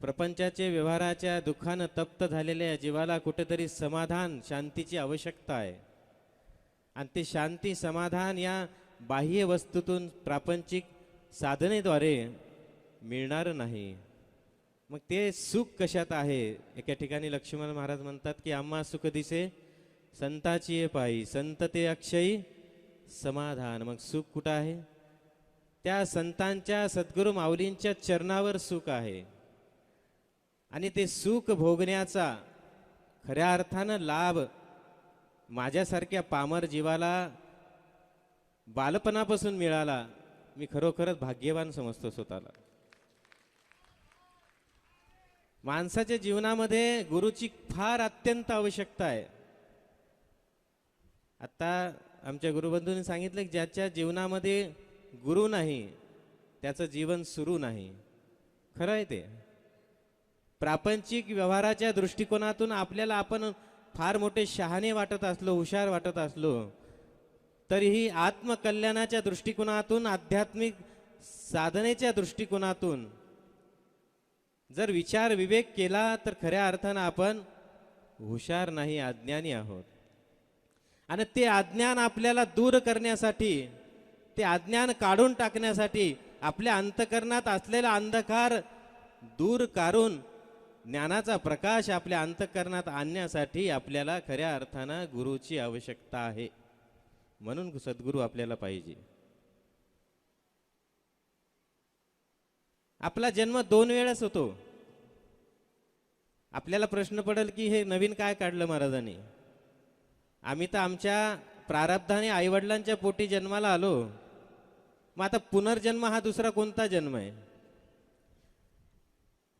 प्रपंचाचे व्यवहाराच्या दुःखानं तप्त झालेल्या जीवाला कुठेतरी समाधान शांतीची आवश्यकता आहे. आणि ते शांती समाधान या बाह्य वस्तूतून प्रापंचिक साधनेद्वारे मिळणार नाही. मग ते सुख कशात आहे? एका ठिकाणी लक्ष्मण महाराज म्हणतात की आम्हा सुख दिसे संताची ये पायी संत ते अक्षयी समाधान. मग सुख कुठं आहे? त्या संतांच्या सद्गुरू माऊलींच्या चरणावर सुख आहे. आणि ते सुख भोगण्याचा खऱ्या अर्थानं लाभ माझ्यासारख्या पामर जीवाला बालपणापासून मिळाला मी खरोखरच भाग्यवान समजतो स्वतःला. माणसाच्या जीवनामध्ये गुरुची फार अत्यंत आवश्यकता आहे. आत्ता आमच्या गुरुबंधूंनी सांगितलं की ज्याच्या जीवनामध्ये गुरु नाही त्याचं जीवन सुरू नाही. खरं आहे ते. प्रापंचिक व्यवहाराच्या दृष्टिकोनातून आपल्याला आपण फार मोठे शहाणे वाटत असलो हुशार वाटत असलो तरीही आत्मकल्याणाच्या दृष्टिकोनातून आध्यात्मिक साधनेच्या दृष्टिकोनातून जर विचार विवेक केला तर खऱ्या अर्थानं आपण हुशार नाही अज्ञानी आहोत. आणि ते अज्ञान आपल्याला दूर करण्यासाठी ते अज्ञान काढून टाकण्यासाठी आपल्या अंतकरणात असलेला अंधकार दूर काढून ज्ञानाचा प्रकाश आपल्या अंतकरणात आणण्यासाठी आपल्याला खऱ्या अर्थानं गुरुची आवश्यकता आहे. म्हणून सद्गुरू आपल्याला पाहिजे. आपला जन्म दोन वेळेस होतो. आपल्याला प्रश्न पडेल की हे नवीन काय काढलं महाराजांनी? आम्ही तर आमच्या प्रारब्धाने आईवडिलांच्या पोटी जन्माला आलो. मग आता पुनर्जन्म हा दुसरा कोणता जन्म आहे?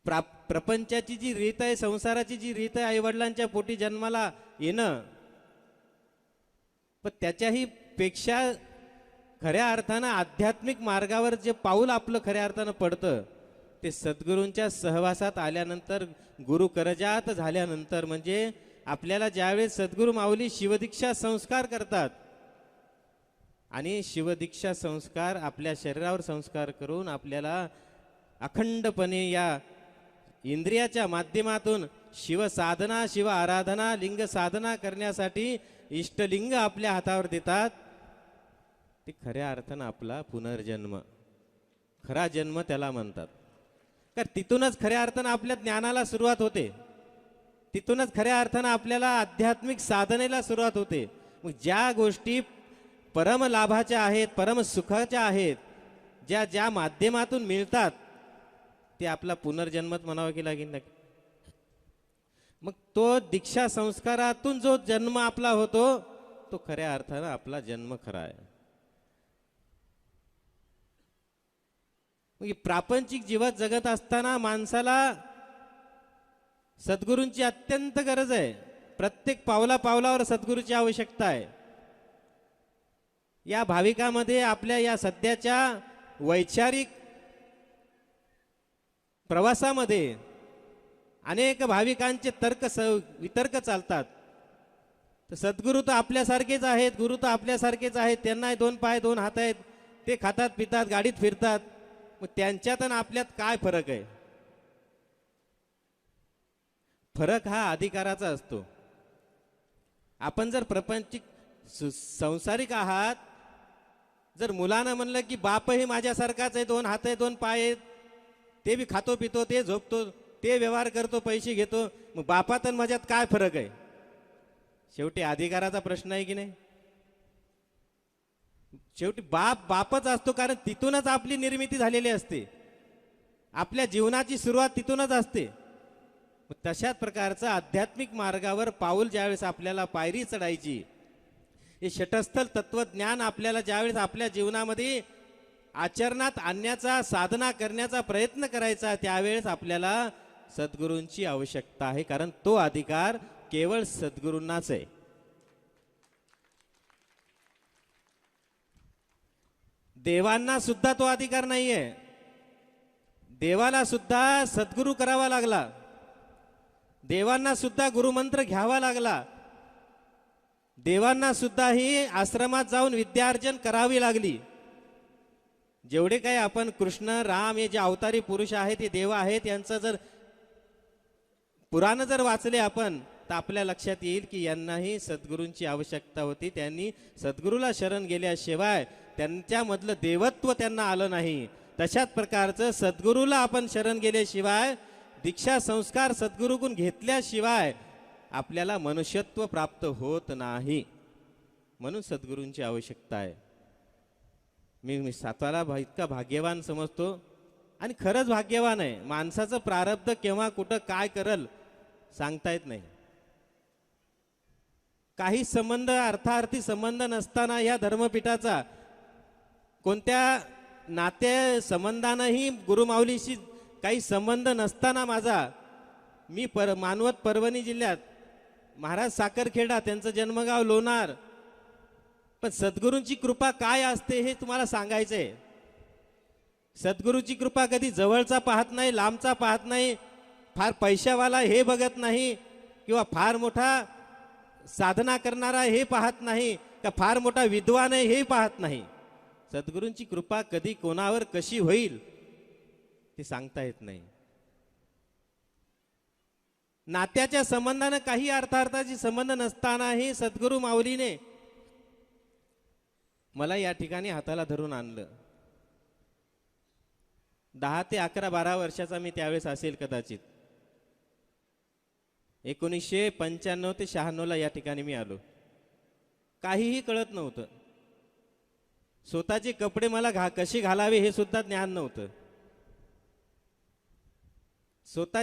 प्रा प्रपंचाची जी रीत आहे संसाराची जी रीत आहे आईवडिलांच्या पोटी जन्माला येणं पण त्याच्याही पेक्षा खऱ्या अर्थानं आध्यात्मिक मार्गावर जे पाऊल आपलं खऱ्या अर्थानं पडतं ते सद्गुरूंच्या सहवासात आल्यानंतर गुरु करजात झाल्यानंतर म्हणजे आपल्याला ज्यावेळेस सद्गुरू माऊली शिवदीक्षा संस्कार करतात आणि शिवदीक्षा संस्कार आपल्या शरीरावर संस्कार करून आपल्याला अखंडपणे या इंद्रियाच्या माध्यमातून शिवसाधना शिव आराधना लिंग साधना करण्यासाठी इष्टलिंग आपल्या हातावर देतात. ते खऱ्या अर्थानं आपला पुनर्जन्म. खरा जन्म त्याला म्हणतात. कारण तिथूनच खऱ्या अर्थानं आपल्या ज्ञानाला सुरुवात होते. तिथूनच खऱ्या अर्थानं आपल्याला आध्यात्मिक साधनेला सुरुवात होते. मग ज्या गोष्टी परम लाभाच्या आहेत परम सुखाच्या आहेत ज्या ज्या माध्यमातून मिळतात ते आपला पुनर्जन्मच म्हणावं की लागेल नक्की? मग तो दीक्षा संस्कारातून जो जन्म आपला होतो तो खऱ्या अर्थानं आपला जन्म खरा आहे. मग प्रापंचिक जीवात जगत असताना माणसाला सद्गुरूंची अत्यंत गरज आहे. प्रत्येक पावला पावलावर सद्गुरूची आवश्यकता आहे. या भाविकामध्ये आपल्या या सध्याच्या वैचारिक प्रवासामध्ये अनेक भाविकांचे तर्क स वितर्क चालतात. तर सद्गुरू तर आपल्यासारखेच आहेत गुरु तर आपल्यासारखेच आहेत त्यांना दोन पाय दोन हात आहेत ते खातात पितात गाडीत फिरतात. मग त्यांच्यात आणि आपल्यात काय फरक आहे? फरक हा अधिकाराचा असतो. आपण जर प्रपंचिक संसारिक आहात जर मुलानं म्हणलं की बाप हे माझ्यासारखाच आहे दोन हात आहे दोन पाय आहेत ते बी खातो पितो ते झोपतो ते व्यवहार करतो पैसे घेतो. मग बापात आणि माझ्यात काय फरक आहे? शेवटी अधिकाराचा प्रश्न आहे की नाही? शेवटी बाप बापच असतो कारण तिथूनच आपली निर्मिती झालेली असते. आपल्या जीवनाची सुरुवात तिथूनच असते. तशाच प्रकारचं आध्यात्मिक मार्गावर पाऊल ज्यावेळेस आपल्याला पायरी चढायची हे शटस्थल तत्वज्ञान आपल्याला ज्यावेळेस आपल्या जीवनामध्ये आचरणात आणण्याचा साधना करण्याचा प्रयत्न करायचा त्यावेळेस आपल्याला सद्गुरूंची आवश्यकता आहे. कारण तो अधिकार केवळ सद्गुरूंनाच आहे. देवांना सुद्धा तो अधिकार नाहीये. देवाला सुद्धा सद्गुरू करावा लागला. देवांना सुद्धा गुरुमंत्र घ्यावा लागला. देवांना सुद्धा ही आश्रमात जाऊन विद्यार्जन करावी लागली. जेवढे काही आपण कृष्ण राम हे जे अवतारी पुरुष आहेत हे देव आहेत यांचं जर पुराण जर वाचले आपण तर आपल्या लक्षात येईल की यांनाही सद्गुरूंची आवश्यकता होती. त्यांनी सद्गुरूला शरण गेल्याशिवाय त्यांच्यामधलं देवत्व त्यांना आलं नाही. तशाच प्रकारचं सद्गुरूला आपण शरण गेल्याशिवाय दीक्षा संस्कार सद्गुरूकडून घेतल्याशिवाय आपल्याला मनुष्यत्व प्राप्त होत नाही. म्हणून सद्गुरूंची आवश्यकता आहे. मी मी स्वतःला भा- इतका भाग्यवान समजतो. आणि खरंच भाग्यवान आहे. माणसाचं प्रारब्ध केव्हा कुठं काय करल सांगता येत नाही. काही संबंध अर्थार्थी संबंध नसताना या धर्मपीठाचा कोणत्या नाते संबंधानंही गुरुमाऊलीशी काही संबंध नसताना माझा मी पर मानवत परभणी जिल्ह्यात महाराज साखरखेडा त्यांचं जन्मगाव लोणार पण सद्गुरूंची कृपा काय असते हे तुम्हाला सांगायचं आहे सद्गुरूची कृपा कधी जवळचा पाहत नाही लांबचा पाहत नाही फार पैशावाला हे बघत नाही किंवा फार मोठा साधना करणारा हे पाहत नाही का फार मोठा विद्वान आहे हे पाहत नाही. सद्गुरूंची कृपा कधी कोणावर कशी होईल ते सांगता येत नाही. नात्याच्या संबंधानं काही अर्थार्थाची संबंध नसतानाही सद्गुरू माऊलीने मला या ठिकाणी हाताला धरून आणलं. दहा ते अकरा बारा वर्षाचा मी त्यावेळेस असेल कदाचित. एकोणीसशे पंच्याण्णव ते शहाण्णवला या ठिकाणी मी आलो. काहीही कळत नव्हतं. स्वतःचे कपडे मला घा कसे घालावे हे सुद्धा ज्ञान नव्हतं. स्वतः